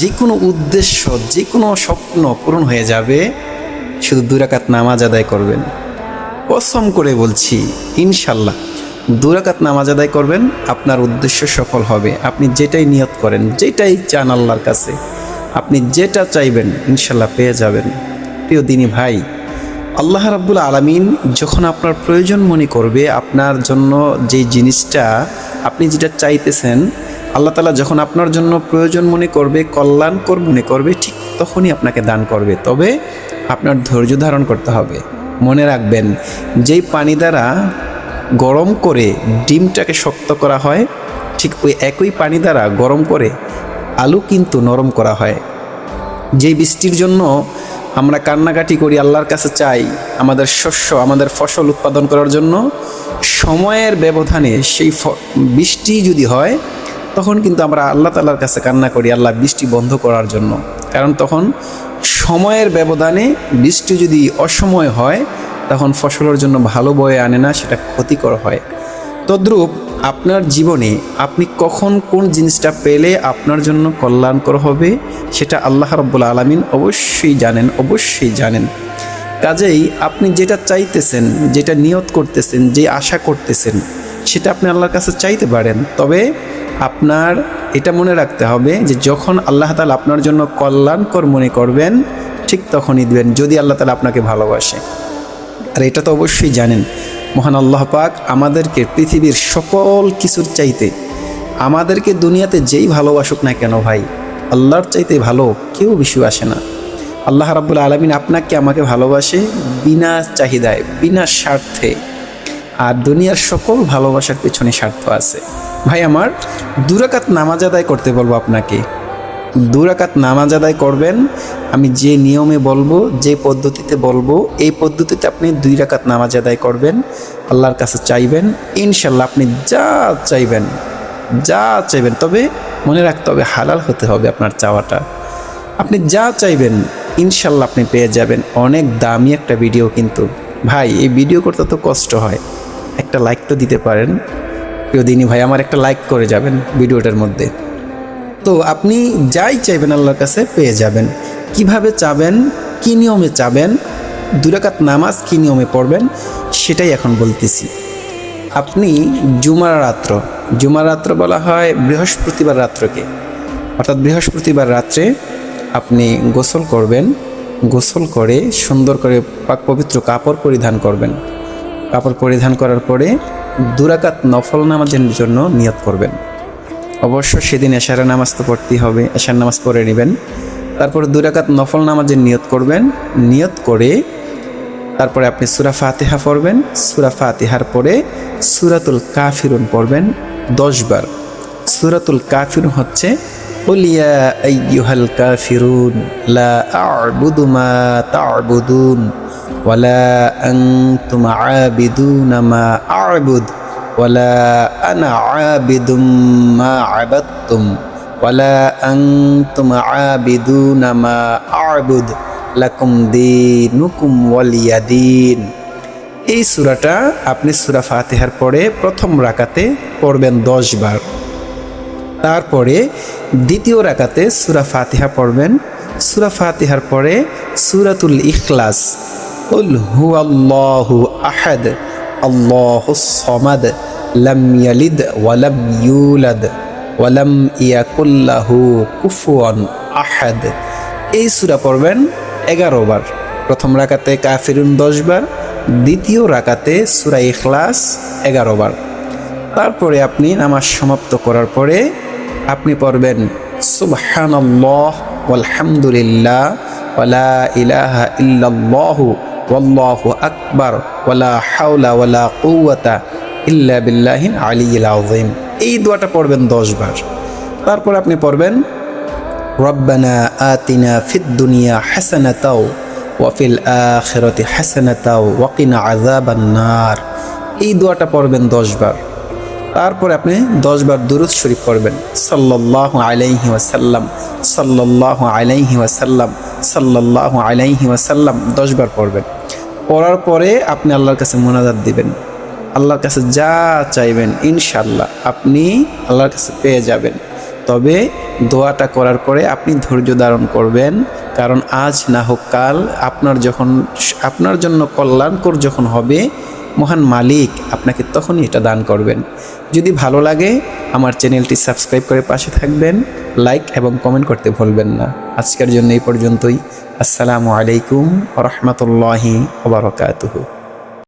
যে কোনো উদ্দেশ্য যে কোনো স্বপ্ন পূরণ হয়ে যাবে, শুধু দুরাকাত নামাজ আদায় করবেন। কসম করে বলছি ইনশাল্লাহ দুরাকাত নামাজ আদায় করবেন, আপনার উদ্দেশ্য সফল হবে। আপনি যেটাই নিয়ত করেন, যেটাই চান আল্লাহর কাছে, আপনি যেটা চাইবেন ইনশাল্লাহ পেয়ে যাবেন। প্রিয় দিনী ভাই, আল্লাহ রাব্বুল আলামিন যখন আপনার প্রয়োজন মনে করবে, আপনার জন্য যে জিনিসটা আপনি যেটা চাইতেছেন আল্লাহ তালা যখন আপনার জন্য প্রয়োজন মনে করবে কল্যাণকর মনে করবে, ঠিক তখনই আপনাকে দান করবে। তবে আপনার ধৈর্য ধারণ করতে হবে। মনে রাখবেন, যেই পানি দ্বারা গরম করে ডিমটাকে শক্ত করা হয়, ঠিক ওই একই পানি দ্বারা গরম করে আলু কিন্তু নরম করা হয়। যে বৃষ্টির জন্য আমরা কান্নাকাটি করি, আল্লাহর কাছে চাই আমাদের শস্য, আমাদের ফসল উৎপাদন করার জন্য, সময়ের ব্যবধানে সেই বৃষ্টি যদি হয় তখন কিন্তু আমরা আল্লাহ তাল্লার কাছে কান্না করি, আল্লাহ বৃষ্টি বন্ধ করার জন্য। কারণ তখন সময়ের ব্যবধানে বৃষ্টি যদি অসময় হয়, তখন ফসলের জন্য ভালো বয়ে আনে না, সেটা ক্ষতিকর হয়। তদ্রূপ আপনার জীবনে আপনি কখন কোন জিনিসটা পেলে আপনার জন্য কল্যাণকর হবে, সেটা আল্লাহ রব্বুল আলমিন অবশ্যই জানেন অবশ্যই জানেন। কাজেই আপনি যেটা চাইতেছেন, যেটা নিয়ত করতেছেন, যে আশা করতেছেন, সেটা আপনি আল্লাহর কাছে চাইতে পারেন। তবে আপনার এটা মনে রাখতে হবে যে যখন আল্লাহ তালা আপনার জন্য কল্যাণকর মনে করবেন, ঠিক তখনই দিবেন, যদি আল্লাহ তালা আপনাকে ভালোবাসে। আর এটা তো অবশ্যই জানেন, মহান আল্লাহ পাক আমাদেরকে পৃথিবীর সকল কিছুর চাইতে, আমাদেরকে দুনিয়াতে যেই ভালোবাসুক না কেন ভাই, আল্লাহর চাইতে ভালো কেউ বেশি আসে না। আল্লাহ রাব্বুল আলমিন আপনাকে আমাকে ভালোবাসে বিনা চাহিদায়, বিনা স্বার্থে। আর দুনিয়ার সকল ভালোবাসার পেছনে স্বার্থ আছে। ভাই, আমার দুরাকাত নামাজ আদায় করতে বলব আপনাকে। দুরাকাত নামাজ আদায় করবেন, আমি যে নিয়মে বলব, যে পদ্ধতিতে বলব, এই পদ্ধতিতে আপনি দুই রাকাত নামাজ আদায় করবেন। আল্লাহর কাছে চাইবেন ইনশাল্লাহ আপনি যা চাইবেন যা চাইবেন, তবে মনে রাখতে হবে হালাল হতে হবে আপনার চাওয়াটা। আপনি যা চাইবেন ইনশাল্লাহ আপনি পেয়ে যাবেন। অনেক দামি একটা ভিডিও কিন্তু। ভাই, এই ভিডিও করতে তো কষ্ট হয়। একটা লাইক তো দিতে পারেন। প্রিয় দিনী ভাই, আমার একটা লাইক করে যাবেন ভিডিওটার মধ্যে। তো আপনি যাই চাইবেন আল্লাহর কাছে পেয়ে যাবেন। কীভাবে চাবেন, কি নিয়মে চাবেন, দুরাকাত নামাজ কি নিয়মে পড়বেন, সেটাই এখন বলতেছি। আপনি জুমার রাত্র জুমার রাত্র বলা হয় বৃহস্পতিবার রাত্রকে। অর্থাৎ বৃহস্পতিবার রাত্রে আপনি গোসল করবেন, গোসল করে সুন্দর করে পাক পবিত্র কাপড় পরিধান করবেন। কাপড় পরিধান করার পরে দুরাকাত নফল নামাজের জন্য নিয়ত করবেন। অবশ্য সেদিন এশারের নামাজ তো পড়তেই হবে, এশার নামাজ পড়ে নেবেন। তারপরে দুরাকাত নফল নামাজের নিয়ত করবেন। নিয়ত করে তারপরে আপনি সুরা ফাতিহা পড়বেন। সুরা ফাতিহার পরে সুরাতুল কাফিরুন পড়বেন দশবার সুরাতুল কাফিরুন হচ্ছে আইয়ুহাল কাফিরুন লা মা ওয়ালা আনতুম আবিদুনা মা আ'বুদ ولا أنا عابد ما عبدتم ولا أنتم عابدون ما أعبد لكم دينكم ولي دين এই সুরাটা আপনি সুরা ফাতিহার পরে প্রথম রাকাতে পড়বেন দশ বার তারপরে দ্বিতীয় রাকাতে সুরা ফাতিহা পড়বেন সুরা ফাতিহার পরে সুরাতুল ইখলাস উল হু আল্লাহু আহাদ আল্লাহু সমাদ লাম ইয়ালিদ ওয়ালাম ইউলাদ ওয়ালাম ইয়াকুল্লাহু কুফুয়ান আহাদ এই সূরা পড়বেন এগারো বার। প্রথম রাকাতে কাফিরুন দশ বার, দ্বিতীয় রাকাতে সূরা ইখলাস এগারো বার। তারপরে আপনি নামাজ সমাপ্ত করার পরে আপনি পড়বেন, সুবহানাল্লাহ ওয়ালহামদুলিল্লাহ ওয়ালা ইলাহা ইল্লাল্লাহু ওয়াল্লাহু আকবার, ওয়ালা হাওলা ওয়ালা কুওয়াতা ইল্লা বিল্লাহি আলিয়্যিল আযীম। এই দোয়াটা পড়বেন 10 বার। তারপর আপনি পড়বেন, রব্বানা আতিনা ফিদ দুনিয়া হাসানাতাও ওয়া ফিল আখিরাতি হাসানাতাও ওয়া কিনা আযাবান নার। এই দোয়াটা পড়বেন 10 বার। তারপরে আপনি দশ বার দুরুদ শরীফ পড়বেন সাল্লাহ আলাইহি ওয়াসাল্লাম সাল্লাহ আলাইহি ওয়াসাল্লাম। সাল্লাহ আলাইহি ওয়াসাল্লাম দশ বার পড়বেন। পড়ার পরে আপনি আল্লাহর কাছে মোনাজাত দিবেন। আল্লাহর কাছে যা চাইবেন ইনশাল্লাহ আপনি আল্লাহর কাছে পেয়ে যাবেন। তবে দোয়াটা করার পরে আপনি ধৈর্য ধারণ করবেন, কারণ আজ না হোক কাল আপনার যখন, আপনার জন্য কল্যাণকর যখন হবে, মহান মালিক আপনাকে তখনই এটা দান করবেন। যদি ভালো লাগে, আমার চ্যানেলটি সাবস্ক্রাইব করে পাশে থাকবেন। লাইক এবং কমেন্ট করতে ভুলবেন না। আজকের জন্য এই পর্যন্তই। আসসালামু আলাইকুম রহমতুল্লাহি ওবরকাতুহু